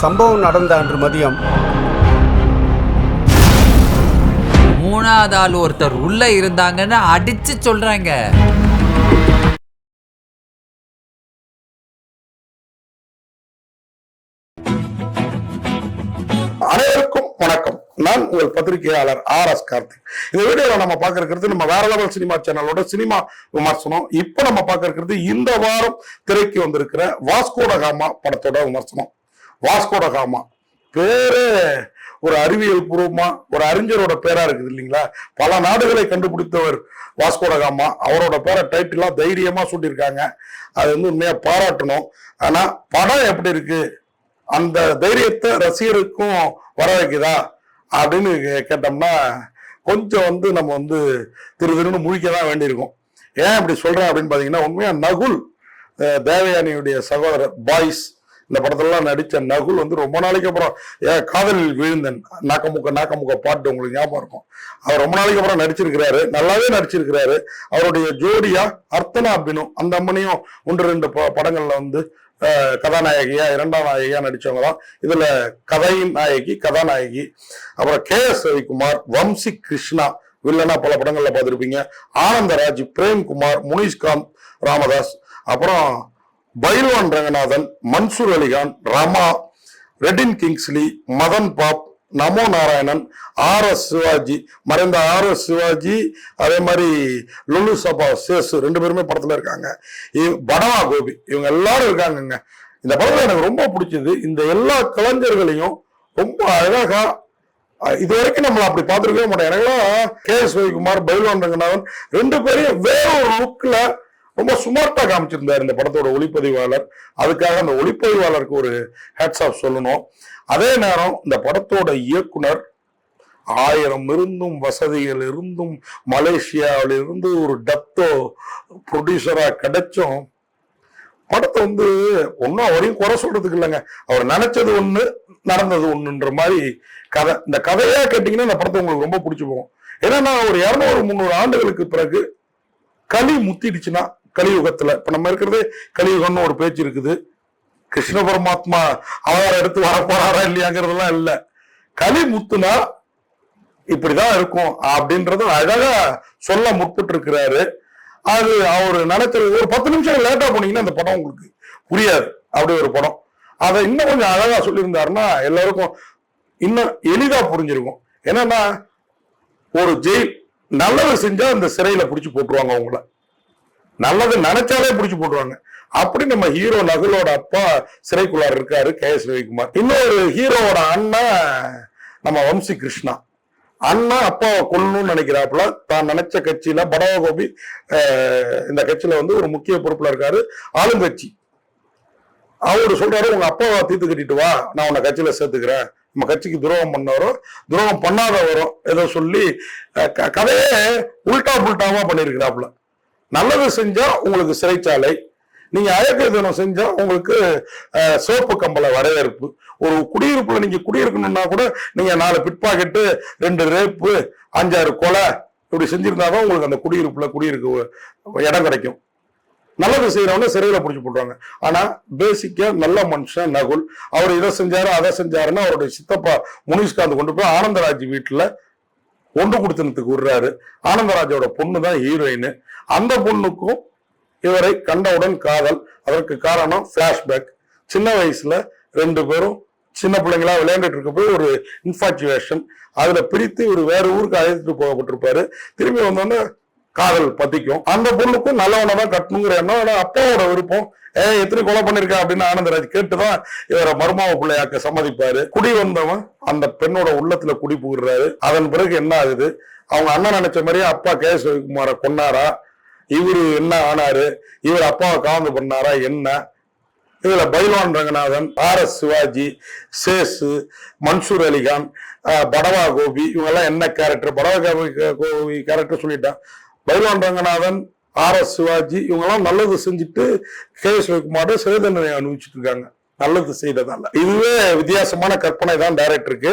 சம்பவம் நடந்த அன்று மதியம் மூணாவது ஆள் ஒருத்தர் உள்ள இருந்தாங்கன்னு அடிச்சு சொல்றாங்க. அனைவருக்கும் வணக்கம். நான் உங்கள் பத்திரிகையாளர் ஆர் எஸ் கார்த்திக். இந்த வீடியோல நம்ம பார்க்க இருக்கிறது நம்ம வேற லெவல் சினிமா சேனலோட சினிமா விமர்சனம். இப்போ நம்ம பார்க்க இருக்கிறது இந்த வாரம் திரைக்கு வந்திருக்கிற வாஸ்கோட காமா படத்தோட விமர்சனம். Vasco da Gama. பேரே ஒரு அறிவியல் பூர்வமா ஒரு அறிஞரோட பேரா இருக்குது இல்லைங்களா? பல நாடுகளை கண்டுபிடித்தவர் வாஸ்கோட காமா. அவரோட பேரை டைட்டிலா தைரியமா சூட்டியிருக்காங்க. அது வந்து உண்மையா பாராட்டணும். ஆனா படம் எப்படி இருக்கு? அந்த தைரியத்தை ரசிகருக்கும் வர வைக்குதா? அப்படின்னு கே- கேட்டோம்னா கொஞ்சம் வந்து நம்ம வந்து திரு திருன்னு முழிக்க தான் வேண்டியிருக்கும். ஏன் இப்படி சொல்றேன் அப்படின்னு பாத்தீங்கன்னா உண்மையா நகுல் தேவயானியுடைய சகோதரர் பாய்ஸ் இந்த படத்துலலாம் நடித்த நகுல் வந்து ரொம்ப நாளைக்கு அப்புறம் ஏ காதலில் விழுந்தன். நாக்கமுக்க நாக்கமுக்க பாட்டு உங்களுக்கு ஞாபகம் இருக்கும். அவர் ரொம்ப நாளைக்கு அப்புறம் நடிச்சிருக்கிறாரு. நல்லாவே நடிச்சிருக்கிறாரு. அவருடைய ஜோடியா அர்த்தனா பினு அந்த அம்மனையும் ஒன்று ரெண்டு ப- படங்கள்ல வந்து கதாநாயகியா இரண்டாம் நாயகியா நடிச்சவங்க தான். இதுல கதையின் நாயகி கதாநாயகி. அப்புறம் கே எஸ் ரவிக்குமார் வம்சி கிருஷ்ணா. வில்லனா பல படங்கள்ல பார்த்துருப்பீங்க. ஆனந்தராஜ் பிரேம்குமார் முனிஷ்காந்த் ராமதாஸ். அப்புறம் Bayilvan Ranganathan Mansoor Ali Khan Rama Redin Kingsley Madhan pop Namo Narayanan R S Sivaji மறைந்த ஆர் எஸ் சிவாஜி அதே மாதிரி லுலு சபா சேசு ரெண்டு பேருமே படத்துல இருக்காங்க. படவா கோபி இவங்க எல்லாரும் இருக்காங்கங்க. இந்த படத்துல எனக்கு ரொம்ப பிடிச்சது இந்த எல்லா கலைஞர்களையும் ரொம்ப அழகா இது வரைக்கும் நம்மள அப்படி பார்த்துருக்கவே மாட்டோம். எனக்குலாம் கே எஸ் ரவிக்குமார் பைல்வான் ரங்கநாதன் ரெண்டு பேரையும் வேற ஒரு லுக்ல ரொம்ப சுமார்ட்டா காமிச்சிருந்தார் இந்த படத்தோட ஒளிப்பதிவாளர். அதுக்காக அந்த ஒளிப்பதிவாளருக்கு ஒரு ஹேட்ஸ் ஆஃப் சொல்லணும். அதே நேரம் இந்த படத்தோட இயக்குனர் ஆயிரம் இருந்தும் வசதிகள் இருந்தும் மலேசியாவில் இருந்து ஒரு டத்தோ ப்ரொடியூசரா கிடைச்சும் படத்தை வந்து ஒன்றும் அவரையும் குறை சொல்றதுக்கு இல்லைங்க. அவர் நினைச்சது ஒண்ணு நடந்தது ஒண்ணுன்ற மாதிரி கதை. இந்த கதையா கேட்டீங்கன்னா இந்த படத்தை உங்களுக்கு ரொம்ப பிடிச்சி போகும். ஏன்னா ஒரு இரநூறு முந்நூறு ஆண்டுகளுக்கு பிறகு களி முத்திடுச்சுன்னா கலியுகத்துல. இப்ப நம்ம இருக்கிறது கலியுகம்னு ஒரு பேச்சு இருக்குது. கிருஷ்ண பரமாத்மா அவதாரம் எடுத்து வரப்போறாரா இல்லையாங்கிறதெல்லாம் இல்ல. களி முத்துனா இப்படிதான் இருக்கும் அப்படின்றத அழகா சொல்ல முற்பட்டு இருக்கிறாரு அது அவர் நினைச்சது ஒரு பத்து நிமிஷம் லேட்டா போனீங்கன்னா அந்த படம் உங்களுக்கு புரியாது. அப்படி ஒரு படம். அதை இன்னும் கொஞ்சம் அழகா சொல்லியிருந்தாருன்னா எல்லாருக்கும் இன்னும் எளிதா புரிஞ்சிருக்கும். என்னன்னா ஒரு ஜெயில் நல்லது செஞ்சா அந்த சிறையில பிடிச்சு போட்டுருவாங்க அவங்கள. நல்லது நினைச்சாலே பிடிச்சி போட்டுருவாங்க. அப்படி நம்ம ஹீரோ நகுலோட அப்பா சிறைக்குள்ளார் இருக்காரு கே எஸ் ரவிக்குமார். இன்னொரு ஹீரோவோட அண்ணன் நம்ம வம்சி கிருஷ்ணா. அண்ணா அப்பாவை கொல்லணும்னு நினைக்கிறாப்புல தான் நினைச்ச கட்சியில படவகோபி இந்த கட்சியில வந்து ஒரு முக்கிய பொறுப்புல இருக்காரு ஆளுங்கட்சி. அவரு சொல்றாரு உங்க அப்பாவை தீர்த்து கட்டிட்டு வா நான் உன்னை கட்சியில சேர்த்துக்கிறேன். நம்ம கட்சிக்கு துரோகம் பண்ணவரோ துரோகம் பண்ணாதவரோ ஏதோ சொல்லி க- கதையே உல்டா புல்டாவா பண்ணியிருக்கிறாப்புல. நல்லது செஞ்சா உங்களுக்கு சிறைச்சாலை. நீங்க அழகு தினம் செஞ்சா உங்களுக்கு சோப்பு கம்பள வரவேற்பு. ஒரு குடியிருப்புல நீங்க குடியிருக்கணும்னா கூட நீங்க நாலு பிட்பாக்கெட்டு ரெண்டு ரேப்பு அஞ்சாறு கொலை இப்படி செஞ்சிருந்தாதான் உங்களுக்கு அந்த குடியிருப்புல குடியிருக்க இடம் கிடைக்கும். நல்லது செய்யறவங்க சிறையில பிடிச்சி போடுறாங்க ஆனா பேசிக்கா நல்ல மனுஷன் நகுல். அவர் இதை செஞ்சாரு அதை செஞ்சாருன்னு அவருடைய சித்தப்பா முனிஷ்காந்த் கொண்டு போய் ஆனந்தராஜ் வீட்டுல ஒன்று கொடுத்தனத்துக்கு விடுறாரு. ஆனந்தராஜோட பொண்ணு தான் ஹீரோயின் அந்த பொண்ணுக்கும் இவரை கண்டவுடன் காதல். அதற்கு காரணம் ஃபிளாஷ்பேக் சின்ன வயசுல ரெண்டு பேரும் சின்ன பிள்ளைங்களா விளையாண்டுட்டு இருக்க போய் ஒரு இன்ஃபாச்சுவேஷன் அதுல பிரித்து இவர் வேற ஊருக்கு அழைத்துட்டு போகப்பட்டிருப்பாரு. திரும்பி வந்தோடனே காதல் பத்திக்கும். அந்த பொண்ணுக்கும் நல்லவனை தான் கட்டணுங்கிற எண்ணம் ஆனா அப்பாவோட விருப்பம் ஏ எத்தனை கொலை பண்ணிருக்கா? அப்படின்னு ஆனந்தராஜ் கேட்டுதான் இவரை மருமாவ பிள்ளையாக்க சம்மதிப்பாரு. குடி வந்தவன் அந்த பெண்ணோட உள்ளத்துல குடி புகுறாரு. அதன் பிறகு என்ன ஆகுது? அவங்க அண்ணன் நினைச்ச மாதிரியே அப்பா கே. எஸ் கொன்னாரா? இவரு என்ன ஆனாரு? இவர் அப்பாவை காவந்து பண்ணாரா? என்ன? இதுல பைலான் ரங்கநாதன் ஆர் எஸ் சிவாஜி சேசு மன்சூர் அலிகான் படவா கோபி இவங்க எல்லாம் என்ன கேரக்டர் படவா கோபி கோபி கேரக்டர் சொல்லிட்டான் பைல்வான் ரங்கநாதன் ஆர் எஸ் சிவாஜி இவங்கெல்லாம் நல்லது செஞ்சுட்டு கே எஸ் ரவிக்குமார் சிறை தண்டனை அனுபவிச்சுட்டு இருக்காங்க. நல்லது செய்ததால. இதுவே வித்தியாசமான கற்பனை தான் டைரக்டருக்கு.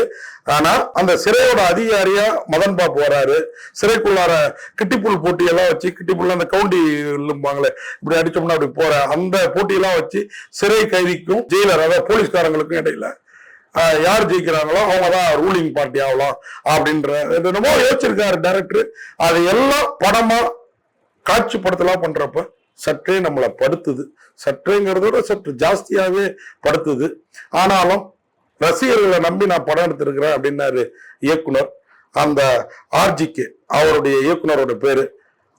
ஆனா அந்த சிறையோட அதிகாரியா மதன் பாபு வராரு. சிறைக்குள்ளார கிட்டிப்புல் போட்டி எல்லாம் வச்சு கிட்டிப்புல் அந்த கவுண்டி இல்லும்பாங்களே இப்படி அடிச்சோம்னா அப்படி போற அந்த போட்டியெல்லாம் வச்சு சிறை கைதிக்கும் ஜெயிலர் அதாவது போலீஸ்காரங்களுக்கும் இடையில யார் ஜெயிக்கிறாங்களோ அவங்க தான் ரூலிங் பார்ட்டி ஆகலாம் அப்படின்ற என்னமோ யோசிச்சிருக்காரு டேரக்டர் அது எல்லாம் படமா காட்சிப்படுத்தலாம் பண்றப்ப சற்றே நம்மளை படுத்துது. சற்றேங்கிறத விட சற்று ஜாஸ்தியாகவே படுத்துது. ஆனாலும் ரசிகர்களை நம்பி நான் படம் எடுத்திருக்கிறேன் அப்படின்னாரு இயக்குனர். அந்த ஆர்ஜிக்கு அவருடைய இயக்குனரோட பேரு.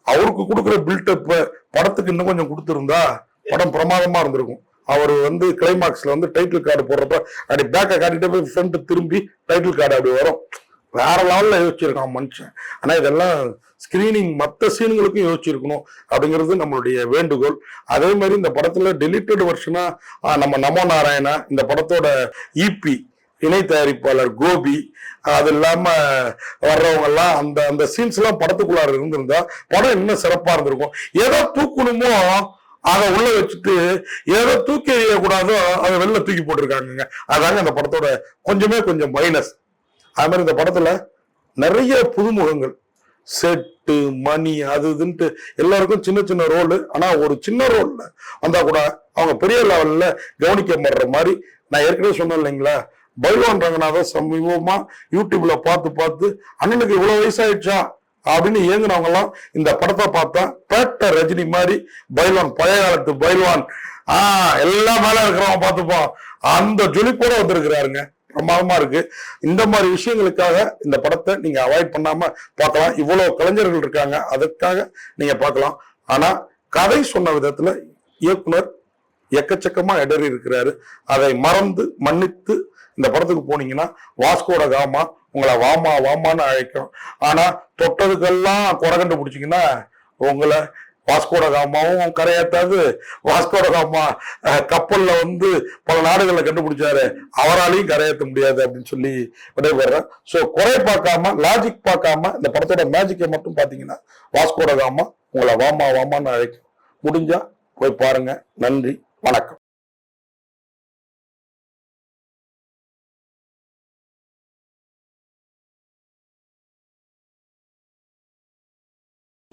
அவருக்கு கொடுக்குற பில்டப் படத்துக்கு இன்னும் கொஞ்சம் கொடுத்துருந்தா படம் பிரமாதமா இருந்திருக்கும். அவர் வந்து கிளைமாக்ஸ்ல வந்து டைட்டில் கார்டு போடுறப்ப அப்படி பேக்கை காட்டிட்டு போய் ஃப்ரண்ட் திரும்பி டைட்டில் கார்டு அப்படி வரும். வேற லெவலில் யோசிச்சிருக்கான் மனுஷன். ஆனால் இதெல்லாம் ஸ்கிரீனிங் மற்ற சீன்களுக்கும் யோசிச்சிருக்கணும் அப்படிங்கிறது நம்மளுடைய வேண்டுகோள். அதே மாதிரி இந்த படத்தில் டெலிட்டட் வெர்ஷனா நம்ம நமோ நாராயணா இந்த படத்தோட இபி இணை தயாரிப்பாளர் கோபி அது இல்லாம வர்றவங்கெல்லாம் அந்த அந்த சீன்ஸ் எல்லாம் படத்துக்குள்ளார இருந்திருந்தா படம் இன்னும் சிறப்பா இருந்திருக்கும். ஏதோ தூக்கணுமோ அதை உள்ள வச்சுட்டு ஏதோ தூக்கி எறியக்கூடாதோ அதை வெளில தூக்கி போட்டிருக்காங்க அதாங்க அந்த படத்தோட கொஞ்சமே கொஞ்சம் மைனஸ் அது மாதிரி இந்த படத்துல நிறைய புதுமுகங்கள். செட்டு மணி அது இதுன்ட்டு எல்லாருக்கும் சின்ன சின்ன ரோல் ஆனா ஒரு சின்ன ரோல்ல வந்தா கூட அவங்க பெரிய லெவல்ல மாடுற மாதிரி நான் ஏற்கனவே சொன்னேன் இல்லைங்களா? பைவான் ரங்கநாதன் சமீபமா யூடியூப்ல பார்த்து பார்த்து அண்ணனுக்கு இவ்வளவு வயசாயிடுச்சா? அப்படின்னு இயங்குனவங்க எல்லாம் இந்த படத்தை பார்த்தா பேட்ட ரஜினி மாதிரி பைல்வான் பழைய காலத்து பைல்வான் ஆஹ் எல்லா மேல இருக்கிறவங்க பார்த்துப்போம். அந்த ஜொலிப்போட வந்திருக்கிறாருங்க. பிரமாதமா இருக்கு. இந்த மாதிரி விஷயங்களுக்காக இந்த படத்தை நீங்க அவாய்ட் பண்ணாம பார்க்கலாம். இவ்வளவு கலைஞர்கள் இருக்காங்க. அதற்காக நீங்க பார்க்கலாம். ஆனா கதை சொன்ன விதத்துல இயக்குனர் எக்கச்சக்கமா இடறி இருக்கிறாரு அதை மறந்து மன்னித்து இந்த படத்துக்கு போனீங்கன்னா வாஸ்கோட காமா உங்களை வாமா வாமான்னு அழைக்கும். ஆனா தொட்டதுக்கெல்லாம் குறை கண்டுபிடிச்சிங்கன்னா உங்களை வாஸ்கோட காமாவும் கரையாத்தாது வாஸ்கோட காமா கப்பல்ல வந்து பல நாடுகளில் கண்டுபிடிச்சாரு. அவராலையும் கரையாற்ற முடியாது அப்படின்னு சொல்லி விடைபெறேன். ஸோ குறை பார்க்காம லாஜிக் பார்க்காம இந்த படத்தோட மேஜிக்கை மட்டும் பார்த்தீங்கன்னா வாஸ்கோட காமா உங்களை வாமா வாமான்னு அழைக்கும். முடிஞ்சா போய் பாருங்க. நன்றி வணக்கம்.